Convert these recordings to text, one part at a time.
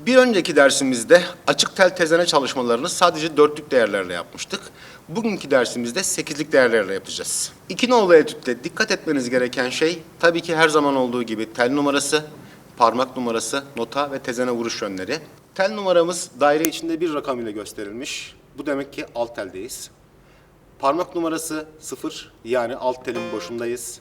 Bir önceki dersimizde açık tel tezene çalışmalarını sadece dörtlük değerlerle yapmıştık. Bugünkü dersimizde sekizlik değerlerle yapacağız. İki nolu etütte dikkat etmeniz gereken şey tabii ki her zaman olduğu gibi tel numarası, parmak numarası, nota ve tezene vuruş yönleri. Tel numaramız daire içinde bir rakam ile gösterilmiş. Bu demek ki alt teldeyiz. Parmak numarası 0 yani alt telin boşundayız.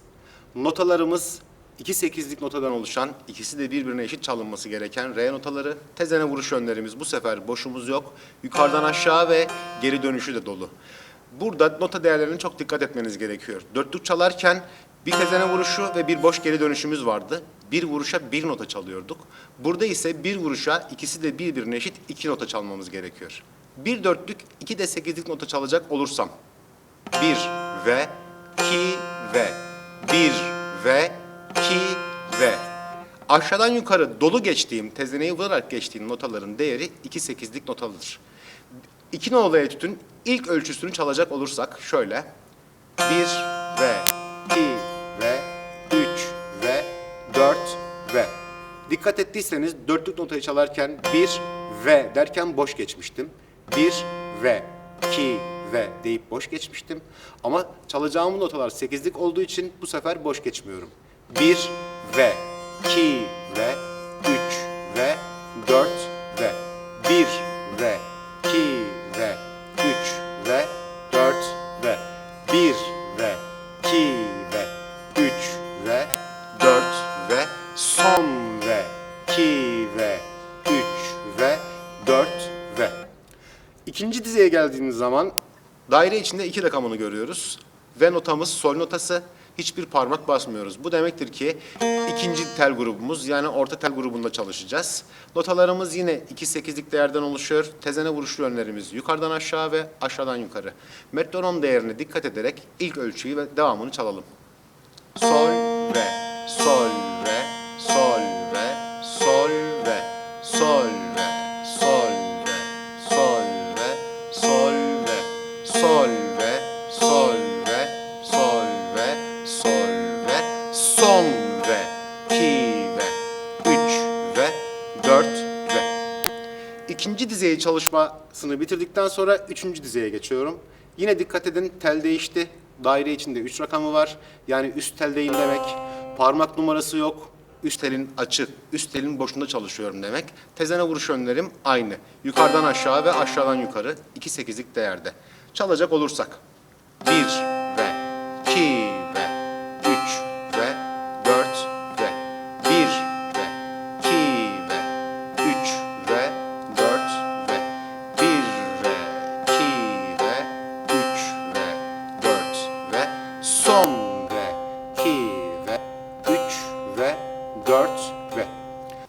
Notalarımız 2 sekizlik notadan oluşan, ikisi de birbirine eşit çalınması gereken re notaları. Tezene vuruş yönlerimiz bu sefer boşumuz yok. Yukarıdan aşağı ve geri dönüşü de dolu. Burada nota değerlerine çok dikkat etmeniz gerekiyor. Dörtlük çalarken bir tezene vuruşu ve bir boş geri dönüşümüz vardı. Bir vuruşa bir nota çalıyorduk. Burada ise bir vuruşa ikisi de birbirine eşit iki nota çalmamız gerekiyor. Bir dörtlük, iki de sekizlik nota çalacak olursam bir ve ki ve bir ve ki ve aşağıdan yukarı dolu geçtiğim, tezeneyi vurarak geçtiğim notaların değeri 2 sekizlik notalıdır. İki nolu etütün ilk ölçüsünü çalacak olursak şöyle bir ve iki ve üç ve dört ve Dikkat ettiyseniz dörtlük notayı çalarken bir ve derken boş geçmiştim. Bir ve ki ve deyip boş geçmiştim. Ama çalacağım notalar sekizlik olduğu için bu sefer boş geçmiyorum. Bir ve ki ve üç ve dört ve bir ve ki ve üç ve dört ve bir ve ki ve üç ve dört ve son ve ki ve üç ve dört ve İkinci dizeye geldiğimiz zaman daire içinde iki rakamını görüyoruz. Ve notamız sol notası. Hiçbir parmak basmıyoruz. Bu demektir ki ikinci tel grubumuz yani orta tel grubunda çalışacağız. Notalarımız yine 2 sekizlik değerden oluşuyor. Tezene vuruşlu yönlerimiz yukarıdan aşağı ve aşağıdan yukarı. Metronom değerine dikkat ederek ilk ölçüyü ve devamını çalalım. Sol ve sol son ve ki ve üç ve dört ve İkinci dizeyi çalışmasını bitirdikten sonra üçüncü dizeye geçiyorum. Yine dikkat edin tel değişti. Daire içinde üç rakamı var. Yani üst tel değil demek. Parmak numarası yok. Üst telin açık, üst telin boşunda çalışıyorum demek. Tezene vuruş yönlerim aynı. Yukarıdan aşağı ve aşağıdan yukarı. 2 sekizlik değerde. Çalacak olursak. Ve dört ve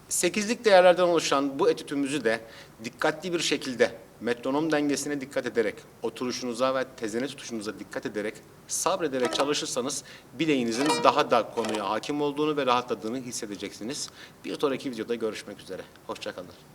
Sekizlik değerlerden oluşan bu etütümüzü de dikkatli bir şekilde metronom dengesine dikkat ederek, oturuşunuza ve tezene tutuşunuza dikkat ederek, sabrederek çalışırsanız bileğinizin daha da konuya hakim olduğunu ve rahatladığını hissedeceksiniz. Bir sonraki videoda görüşmek üzere. Hoşçakalın.